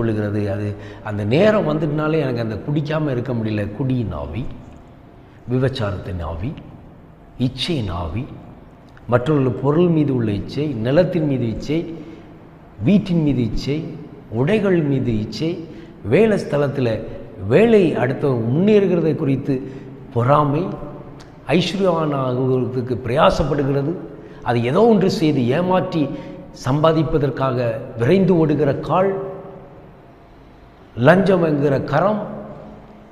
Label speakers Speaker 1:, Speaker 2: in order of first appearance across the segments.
Speaker 1: கொள்ளுகிறது. அது அந்த நேரம் வந்துட்டுனாலே எனக்கு அந்த குடிக்காமல் இருக்க முடியல. குடியின் ஆவி விபச்சாரத்தின் ஆவி இச்சையின் ஆவி மற்றொரு பொருள் மீது உள்ள இச்சை நிலத்தின் மீது இச்சை வீட்டின் மீது இச்சை உடைகள் மீது இச்சை வேலை ஸ்தலத்தில் வேலை அடுத்த முன்னேறுகிறதை குறித்து பொறாமை ஐஸ்வர்யவான் ஆகுவதற்கு பிரயாசப்படுகிறது. அது ஏதோ ஒன்று செய்து ஏமாற்றி சம்பாதிப்பதற்காக விரைந்து ஓடுகிற கால் லஞ்சம் என்கிற கரம்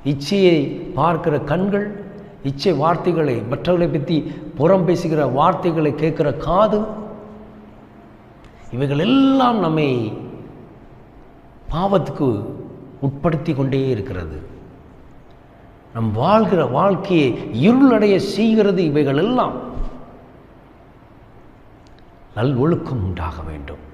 Speaker 1: இச்சையை பார்க்கிற கண்கள் இச்சை வார்த்தைகளை மற்றவர்களை பற்றி புறம் பேசுகிற வார்த்தைகளை கேட்குற காது இவைகள் எல்லாம் நம்மை பாவத்துக்கு உட்படுத்தி கொண்டே இருக்கிறது. நம் வாழ்கிற வாழ்க்கையை இருளடைய செய்கிறது இவைகள் எல்லாம் நல் ஒழுக்கம் உண்டாக வேண்டும்.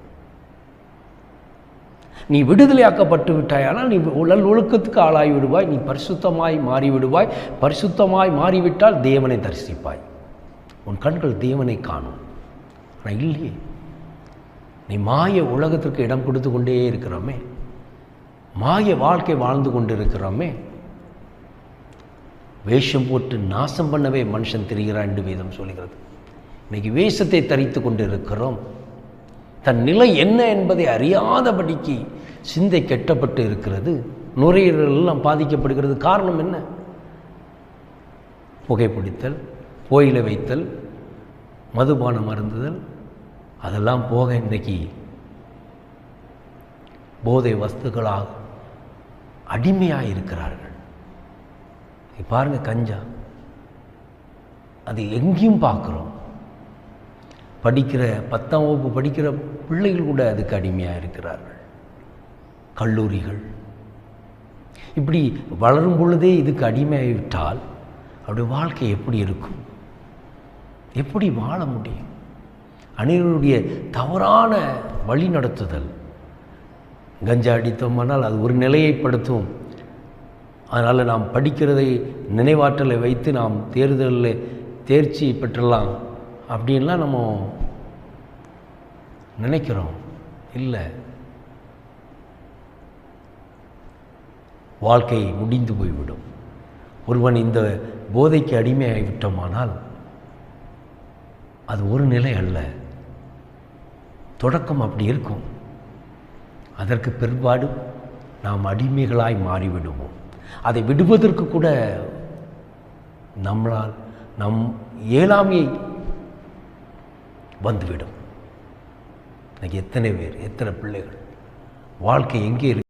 Speaker 1: நீ விடுதலையாக்கப்பட்டு விட்டாயானால் நீ உடல் ஒழுக்கத்துக்கு ஆளாகி விடுவாய் நீ பரிசுத்தமாய் மாறிவிடுவாய். பரிசுத்தமாய் மாறிவிட்டால் தேவனை தரிசிப்பாய். உன் கண்கள் தேவனை காணும். ஆனால் இல்லையே. நீ மாய உலகத்திற்கு இடம் கொடுத்து கொண்டே இருக்கிறோமே. மாய வாழ்க்கை வாழ்ந்து கொண்டிருக்கிறோமே. வேஷம் போட்டு நாசம் பண்ணவே மனுஷன் தெரிகிறான் என்று வேதம் சொல்கிறது. இன்னைக்கு வேஷத்தை தரித்து கொண்டு இருக்கிறோம் தன் நிலை என்ன என்பதை அறியாதபடிக்கு சிந்தை கெட்டப்பட்டு இருக்கிறது. நுரையீரல் எல்லாம் பாதிக்கப்படுகிறது. காரணம் என்ன? புகைப்பிடித்தல் போயில வைத்தல் மதுபானம் அருந்துதல் அதெல்லாம் போக இன்றைக்கி போதை வஸ்துக்களாக அடிமையாக இருக்கிறார்கள். பாருங்கள் கஞ்சா. அது எங்கேயும் பார்க்குறோம். படிக்கிற பத்தாம் வகுப்பு படிக்கிற பிள்ளைகள் கூட அதுக்கு அடிமையாக இருக்கிறார்கள். கல்லூரிகள். இப்படி வளரும் பொழுதே இதுக்கு அடிமையாகிவிட்டால் அவருடைய வாழ்க்கை எப்படி இருக்கும்? எப்படி வாழ முடியும்? அனைவருடைய தவறான வழி நடத்துதல். கஞ்சா அடித்தோமானால் அது ஒரு நிலையைப்படுத்தும் அதனால் நாம் படிக்கிறதை நினைவாற்றலை வைத்து நாம் தேர்தலில் தேர்ச்சி பெற்றலாம். அப்படின்லாம் நம்ம நினைக்கிறோம். இல்லை. வாழ்க்கை முடிந்து போய்விடும். ஒருவன் இந்த போதைக்கு அடிமையாகிவிட்டோமானால் அது ஒரு நிலை அல்ல. தொடக்கம் அப்படி இருக்கும். அதற்கு பிற்பாடு நாம் அடிமைகளாய் மாறிவிடுவோம். அதை விடுவதற்கு கூட நம்மளால் நம் இயலாமையை வந்துவிடும். எத்தனை பேர் எத்தனை பிள்ளைகள்? வாழ்க்கை எங்கே இருக்கு?